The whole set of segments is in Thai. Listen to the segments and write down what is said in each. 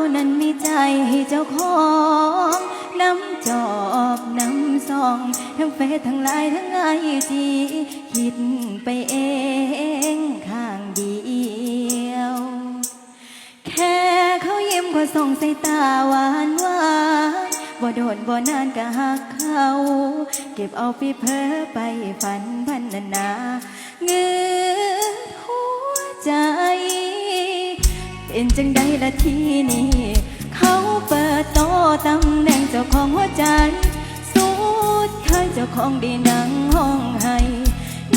คนนั้นมีใจให้เจ้าของน้ำจอบน้ำซอง ทั้งเฟซทั้งไลน์ทั้งไอจีคิดไปเองข้างเดียว แค่เขายิ้มก็ส่งสายตาหวานหวานบ่โดนบ่นานก็หักเขา เก็บเอาไปเพ้อไปฝันพันนาเงือ เป็นจังใดละทีนี้เขาเปิดโตตำแหน่งเจ้าของหัวใจ สุดท้ายเจ้าของด้นั่งห้องให้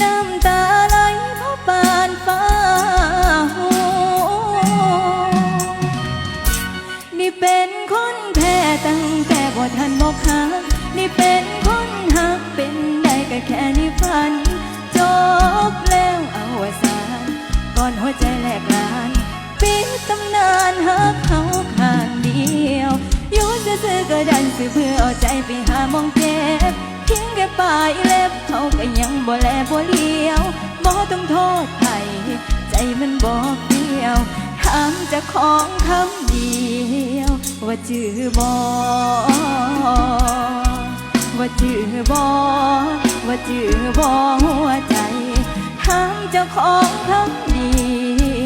น้ำตาไหลเพราะปานฟ้าหัวนี่เป็นคนแพ้ตั้งแต่บ่ทันบอกหักนี่เป็นคนหักเป็นได้ก็แค่ในฝัน ดันซื้อเพื่อเอาใจไปหามองเจ็บเพียงแค่ปลายเล็บเขาก็ยังบ่แลบ่เลี้ยวบ่ต้องโทษใครใจมันบอกเดียวถามจะของคำเดียว ว่าจื้อบอว่าจื้อบอว่าจื้อบอหัวใจถามเจ้าของคำเดี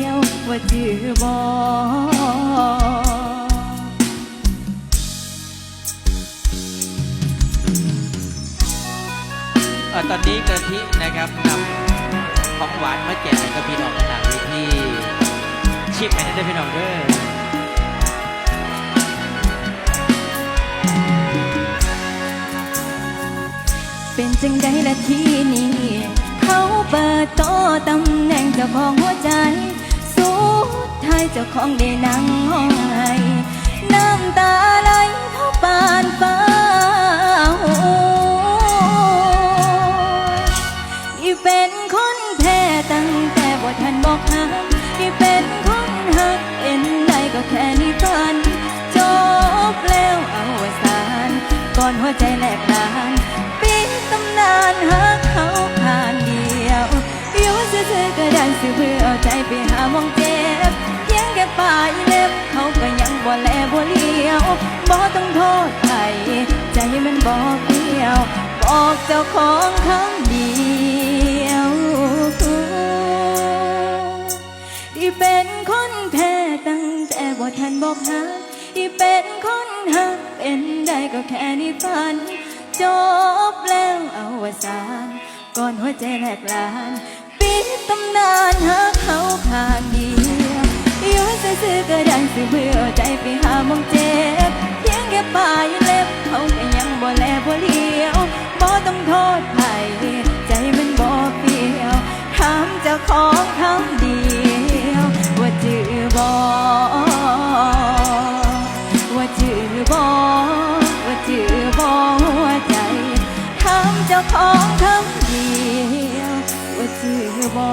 ยว ว่าจื้อบอ เออตอนนี้กะทินะครับนำของหวานมาแจกให้กับพี่น้องต่างๆที่ชิมให้ได้พี่น้องเด้อเป็นจังใดละทีนี้เขาเปิดโตตำแหน่งเจ้าของหัวใจ สุดท้ายเจ้าของได้นั่งห้อง บอกหักที่เป็นคนหักเป็นได้ก็แค่นิฝันจบแล้วเอาวสานก่อนหัวใจแหลกลานปิดตำนานหักเขาข้างเดียวอยู่ซื่อๆก็ดันสิเพื่อเอาใจไปหาหมองเจ็บเพียงแค่ปลายเล็บเขาก็ยังบ่แลบ่เลี้ยวบ่ต้องโทษใครใจมันบอกเดียวบอกเจ้าของคำเดียว แต่บ่ทันบอกหักที่เป็นคนหักเป็นได้ก็แค่นิฝัน จบแล้วเอาวสานก่อนหัวใจแหลกลาน ปิดตำนานหักเขาข้างเดียวอยู่ซื่อๆก็ไดันสิเพื่อใจไปหามองเจ็บเพียงแค่ปลายเล็บเขาก็ยังบ่แลบ่เลี้ยวบ่ต้องโทษ เจ้าของคำเดียวว่าเธอบอ